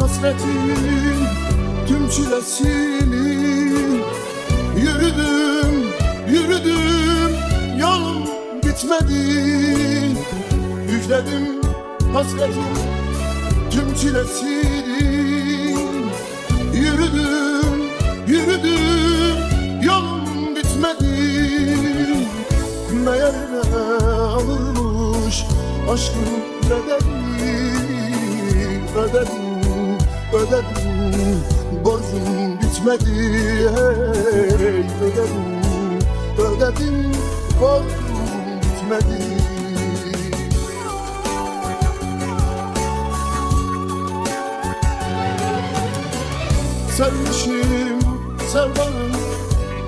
hasretin tüm çilesini. Yürüdüm, yürüdüm, yolum bitmedi Yükledim hasretin tüm çilesini. Yürüdüm, yürüdüm, yolum bitmedi Meğer alırmış aşkın bedeli Ödedim, ödedim, borcum bitmedi hey Ödedim, ödedim, borcum bitmedi Sevmişim sevdanın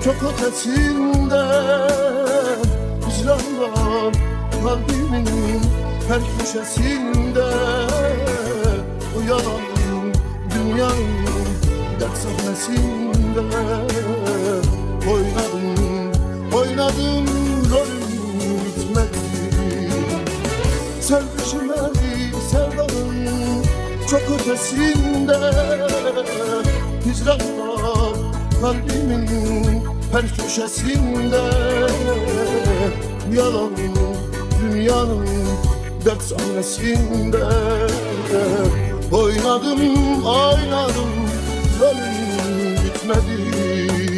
çok ötesinde. Hicran kalbimin her köşesinde Uyanalım dünyanın dert sahnesinde Oynadım, oynadım rolüm bitmedi Sevmişim eli sevdanın çok ötesinde Hicran var kalbimin her köşesinde Yalan dünyanın dert sahnesinde Oynadım oynadım rolüm bitmedi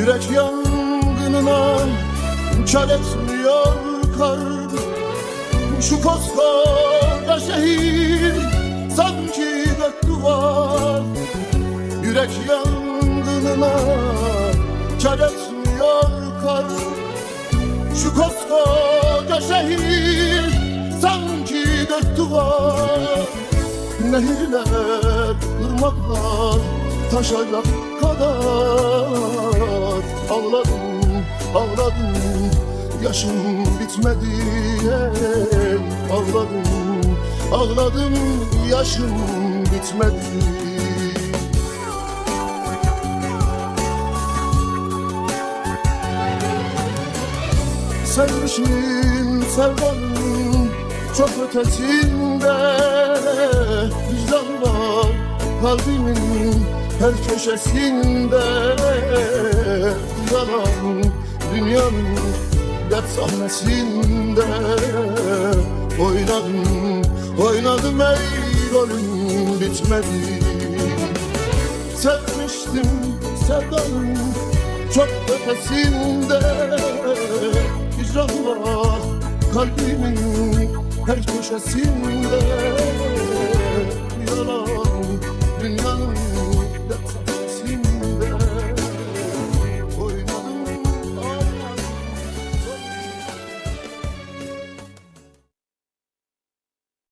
Yürek yangınına kar etmiyor kar. Şu koskoca şehir sanki dört duvar Yürek yangınına kar etmiyor kar. Şu koskoca şehir sanki dört duvar Nehirler, ırmaklar taşacak kadar Ağladım, ağladım, yaşım bitmedi. Ağladım, ağladım, yaşım bitmedi. Sevmişim sevdanın çok ötesinde. Vicdan var kalbimin her köşesinde Yalan dünyanın dert sahnesinde. Oynadım, oynadım ey rolüm bitmedi. Sevmiştim sevdanın çok ötesinde. Hicran var kalbimin her köşesinde